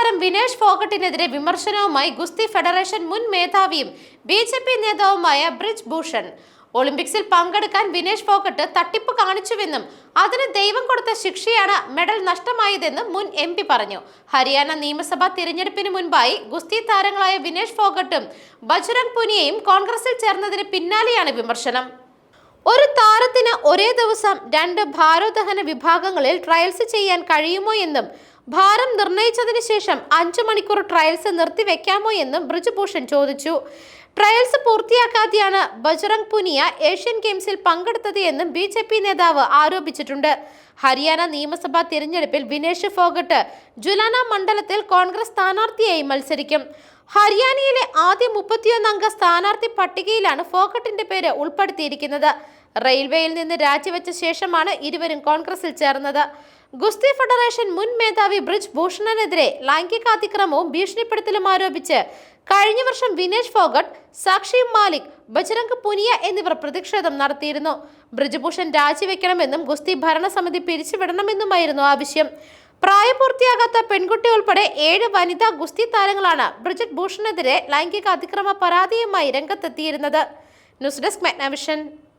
താരം വിനേഷ് ഫോഗട്ടിനെതിരെ വിമർശനവുമായി ഗുസ്തി ഫെഡറേഷൻ മുൻ മേധാവിയും ബി ജെ പി നേതാവുമായ ബ്രിജ് ഭൂഷൺ. ഒളിമ്പിക്സിൽ പങ്കെടുക്കാൻ വിനേഷ് ഫോഗട്ട് തട്ടിപ്പ് കാണിച്ചുവെന്നും അതിന് ദൈവം കൊടുത്ത ശിക്ഷയാണ് മെഡൽ നഷ്ടമായതെന്നും മുൻ എം പി പറഞ്ഞു. ഹരിയാന നിയമസഭാ തിരഞ്ഞെടുപ്പിന് മുൻപായി ഗുസ്തി താരങ്ങളായ വിനേഷ് ഫോഗട്ടും ബജ്രംഗ് പുനിയയും കോൺഗ്രസിൽ ചേർന്നതിന് പിന്നാലെയാണ് വിമർശനം. ഒരു താരത്തിന് ഒരേ ദിവസം രണ്ട് ഭാരോദഹന വിഭാഗങ്ങളിൽ ട്രയൽസ് ചെയ്യാൻ കഴിയുമോ എന്നും ഭാരം നിർണയിച്ചതിന് ശേഷം അഞ്ചു മണിക്കൂർ ട്രയൽസ് നിർത്തിവെക്കാമോ എന്നും ബ്രിജുഭൂഷൺ ചോദിച്ചു. ട്രയൽസ് പൂർത്തിയാക്കാതെയാണ് ബജ്രംഗ് പുനിയ ഏഷ്യൻ ഗെയിംസിൽ പങ്കെടുത്തത് എന്നും ബി ജെ പി നേതാവ് ആരോപിച്ചിട്ടുണ്ട്. ഹരിയാന നിയമസഭാ തിരഞ്ഞെടുപ്പിൽ വിനേഷ് ഫോഗട്ട് ജുലാന മണ്ഡലത്തിൽ കോൺഗ്രസ് സ്ഥാനാർത്ഥിയായി മത്സരിക്കും. ഹരിയാനയിലെ ആദ്യ മുപ്പത്തിയൊന്നംഗ സ്ഥാനാർത്ഥി പട്ടികയിലാണ് ഫോഗട്ടിന്റെ പേര് ഉൾപ്പെടുത്തിയിരിക്കുന്നത്. റെയിൽവേയിൽ നിന്ന് രാജിവെച്ച ശേഷമാണ് ഇരുവരും കോൺഗ്രസിൽ ചേർന്നത്. ഗുസ്തി ഫെഡറേഷൻ മുൻ മേധാവി ബ്രിജ് ഭൂഷണനെതിരെ ലൈംഗികാതിക്രമവും ഭീഷണിപ്പെടുത്തലും ആരോപിച്ച് കഴിഞ്ഞ വർഷം വിനേഷ് ഫോഗട്ട് സാക്ഷി മാലിക് ബജരംഗ് പുനിയ എന്നിവർ പ്രതിഷേധം നടത്തിയിരുന്നു. ബ്രിജ്ഭൂഷൺ രാജിവെക്കണമെന്നും ഗുസ്തി ഭരണസമിതി പിരിച്ചുവിടണമെന്നുമായിരുന്നു ആവശ്യം. പ്രായപൂർത്തിയാകാത്ത പെൺകുട്ടി ഉൾപ്പെടെ ഏഴ് വനിതാ ഗുസ്തി താരങ്ങളാണ് ബ്രിജിറ്റ് ഭൂഷണെതിരെ ലൈംഗിക അതിക്രമ പരാതിയുമായി രംഗത്തെത്തിയിരുന്നത്. News desk മെഗ്നാവിഷൻ.